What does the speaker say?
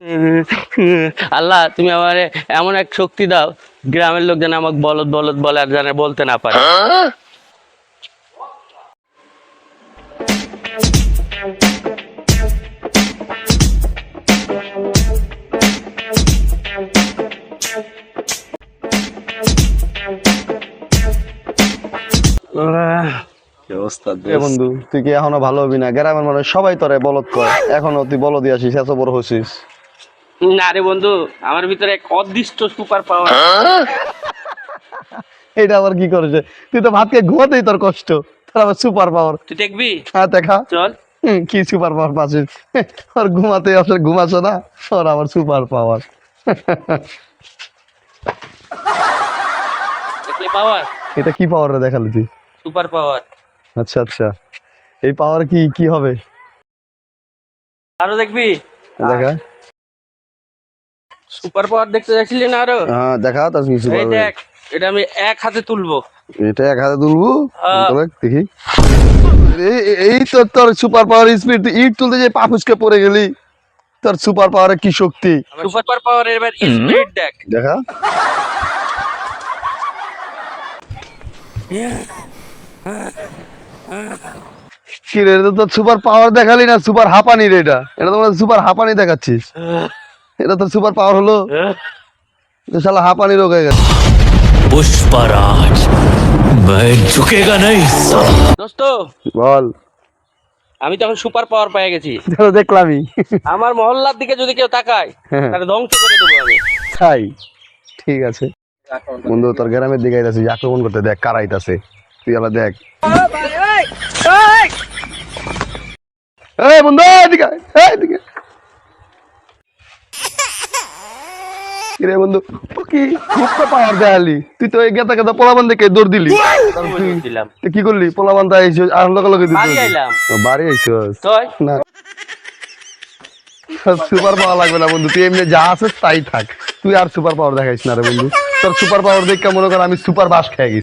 আল্লাহ তুমি আমার এমন এক শক্তি দাও গ্রামের লোক যেন আমাকে বলদ বলদ বলে আর যেন বলতে না পারে। বন্ধু তুই কি এখনও ভালো হবি না? গ্রামের মানুষ সবাই তোরে বলদ কয়। এখনও তুই বলদ আসিস এত বড় হচ্ছিস না রে বন্ধু আমার ভিতরে এক অদৃষ্ট সুপার পাওয়ার এটা আবার কি করেছে? তুই তো ভাতকে ঘুমাতেই তোর কষ্ট। তোর আবার সুপার পাওয়ার তুই দেখবি? হ্যাঁ দেখা। চল। কি সুপার পাওয়ার পাচ্ছিস আর ঘুমাতে আসলে ঘুমাচ্ছে না ওর আবার সুপার পাওয়ার পাওয়ার এটা কি পাওয়ার দেখালি তুই? সুপার পাওয়ার আচ্ছা আচ্ছা। এই পাওয়ার কি কি হবে? আরও দেখবি? দেখা। সুপার পাওয়ার দেখতে যাচ্ছিলি না আরও? হ্যাঁ দেখা তার কি এই সুপার দেখ এটা আমি এক হাতে তুলবো। এটা এক হাতে তুলবো? হ্যাঁ। দেখি এই- এই তো তোর সুপার পাওয়ার স্পিড ইট তুলতে যে পাপুসকে পড়ে গেলি। তোর সুপার পাওয়ারের কি শক্তি? সুপার পাওয়ার এবার স্পিড দেখ। দেখা। কি রে তো সুপার পাওয়ার দেখালি না সুপার হাঁপানি রে এটা। এটা তোমার সুপার হাঁপানি দেখাচ্ছিস। এটা তোর সুপার পাওয়ার হলো তো শালা হাঁপানি রোগ হয়ে গেছে पुष्पराज मैं झुकेगा नहीं साला দোস্ত বল আমি তখন সুপার পাওয়ার পেয়ে গেছি তাহলে দেখলামই আমার মহল্লার দিকে যদি কেউ তাকায় হ্যাঁ। তাহলে ধ্বংস করে দেবো আমি তাই ঠিক আছে বন্ধু তোর গ্রামের দিকে আইতাছে আক্রমণ করতে দেখ কার আইতাছে তুই আলা দেখ এই বন্ধু এদিকে আয়, এই এদিকে কিরে বন্ধু কি পাওয়ার দেয়ালি তুই তো এই গেতা গেতা পোলাবান দেখে দৌড় দিলি। দিলাম। কি করলি? পোলাবান তা আর লগে লগে বাড়ি দিলি। না। সুপার পাওয়ার লাগবে না বন্ধু তুই এমনি যা আছে তাই থাক। তুই আর সুপার পাওয়ার দেখাইস না রে বন্ধু। তোর সুপার পাওয়ার দেখে মনে কর আমি সুপার বাস খেয়ে গেছি।